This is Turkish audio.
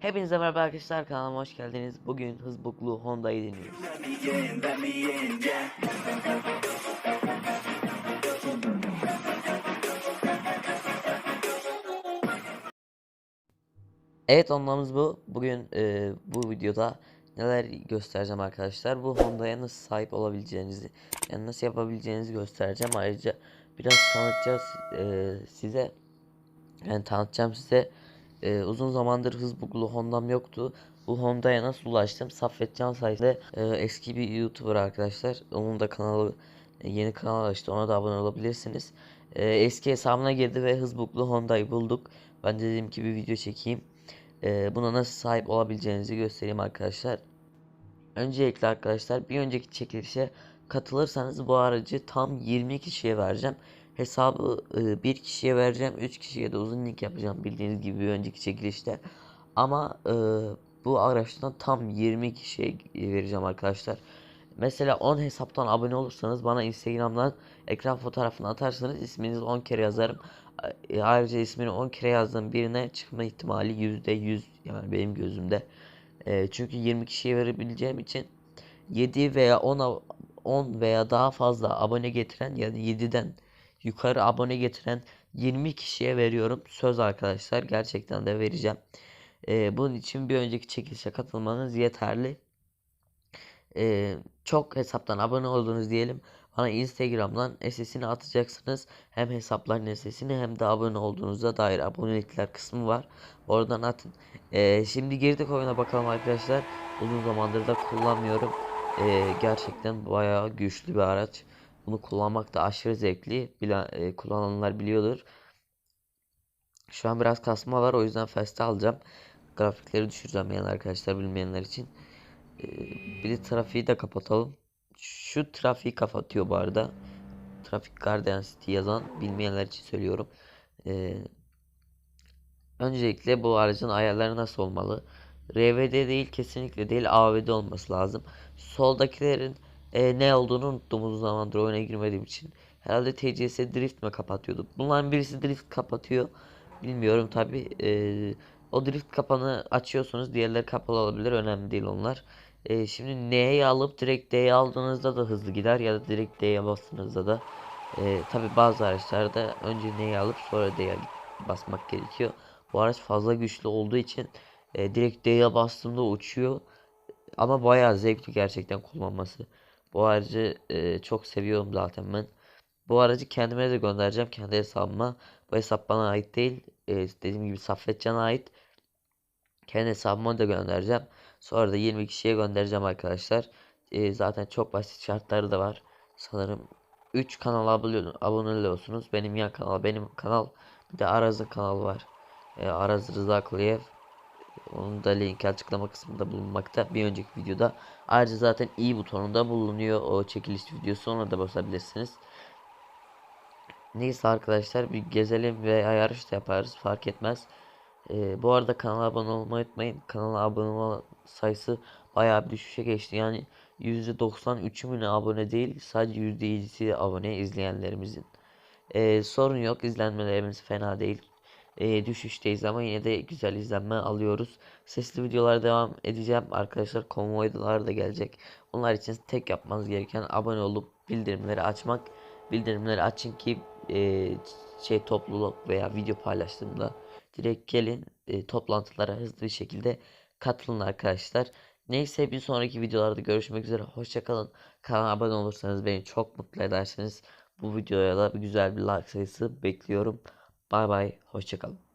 Hepinize merhaba arkadaşlar kanalıma hoş geldiniz. Bugün hızbuklu Honda'yı deniyoruz. Evet onlarımız bu. Bugün e, bu videoda neler göstereceğim arkadaşlar. Bu Honda'ya nasıl sahip olabileceğinizi, yani nasıl yapabileceğinizi göstereceğim. Ayrıca biraz tanıtacağız e, size. Yani tanıtacağım size. E, uzun zamandır hızbuklu Honda'm yoktu. Bu Honda'ya nasıl ulaştım? Saffet Can sayesinde e, eski bir YouTuber arkadaşlar. Onun da kanalı e, yeni kanal açtı. Ona da abone olabilirsiniz. E, eski hesabına girdi ve hızbuklu Honda'yı bulduk. Ben de dedim ki bir video çekeyim. E, buna nasıl sahip olabileceğinizi göstereyim arkadaşlar. Öncelikle arkadaşlar bir önceki çekilişe katılırsanız bu aracı tam 20 kişiye vereceğim. Hesabı e, bir kişiye vereceğim. 3 kişiye de uzun link yapacağım bildiğiniz gibi bir önceki çekilişte. Ama e, bu araçtan tam 20 kişiye vereceğim arkadaşlar. Mesela 10 hesaptan abone olursanız bana Instagram'dan ekran fotoğrafını atarsanız isminizi 10 kere yazarım. E, Ayrıca ismini 10 kere yazdığım birine çıkma ihtimali %100 yani benim gözümde. E, çünkü 20 kişiye verebileceğim için 7 veya 10 10 veya daha fazla abone getiren yani 7'den yukarı abone getiren 20 kişiye veriyorum. Söz arkadaşlar gerçekten de vereceğim. E, bunun için bir önceki çekilişe katılmanız yeterli. E, çok hesaptan abone oldunuz diyelim. Bana Instagram'dan SS'ini atacaksınız. Hem hesapların SS'ini hem de abone olduğunuzda dair abonelikler kısmı var. Oradan atın. E, şimdi girdik oyuna bakalım arkadaşlar. Uzun zamandır da kullanmıyorum. E, gerçekten bayağı güçlü bir araç. Bunu kullanmak da aşırı zevkli. Bilen, e, kullananlar biliyordur. Şu an biraz kasma var o yüzden fast alacağım. Grafikleri düşüreceğim yani arkadaşlar bilmeyenler için. Ee, bir de trafiği de kapatalım. Şu trafiği kapatıyor bu arada. Trafik Guardian City yazan bilmeyenler için söylüyorum. Ee, öncelikle bu aracın ayarları nasıl olmalı? RVD değil kesinlikle değil AVD olması lazım. Soldakilerin e, ne olduğunu unuttum uzun zamandır oyuna girmediğim için. Herhalde TCS Drift mi kapatıyordu? Bunların birisi Drift kapatıyor. Bilmiyorum tabi. E, o drift kapanı açıyorsunuz. Diğerleri kapalı olabilir. Önemli değil onlar. E, şimdi N'ye alıp direkt D'ye aldığınızda da hızlı gider. Ya da direkt D'ye bastığınızda da. E, tabi bazı araçlarda önce N'ye alıp sonra D'ye basmak gerekiyor. Bu araç fazla güçlü olduğu için e, direkt D'ye bastığımda uçuyor. Ama bayağı zevkli gerçekten kullanması. Bu aracı e, çok seviyorum zaten ben. Bu aracı kendime de göndereceğim kendi hesabıma. Bu hesap bana ait değil. E, dediğim gibi Saffet Can'a ait. Kendi hesabıma da göndereceğim. Sonra da 20 kişiye göndereceğim arkadaşlar. E, zaten çok basit şartları da var. Sanırım 3 kanala abone, oluyorsunuz. Benim yan kanal, benim kanal. Bir de Araz'ın kanalı var. E, Araz Rıza Kuleyev. Onun da linki açıklama kısmında bulunmakta. Bir önceki videoda. Ayrıca zaten i butonunda bulunuyor. O çekiliş videosu ona da basabilirsiniz. Neyse arkadaşlar bir gezelim ve yarış da yaparız fark etmez. Ee, bu arada kanala abone olmayı unutmayın. Kanala abone olma sayısı bayağı bir düşüşe geçti. Yani %93'ü mü ne abone değil sadece %7'si abone izleyenlerimizin. Ee, sorun yok izlenmelerimiz fena değil. Ee, düşüşteyiz ama yine de güzel izlenme alıyoruz. Sesli videolar devam edeceğim. Arkadaşlar konvoylar da gelecek. Bunlar için tek yapmanız gereken abone olup bildirimleri açmak. Bildirimleri açın ki e, şey topluluk veya video paylaştığımda direkt gelin e, toplantılara hızlı bir şekilde katılın arkadaşlar. Neyse bir sonraki videolarda görüşmek üzere. Hoşçakalın. Kanala abone olursanız beni çok mutlu edersiniz. Bu videoya da güzel bir like sayısı bekliyorum. Bay bay. Hoşçakalın.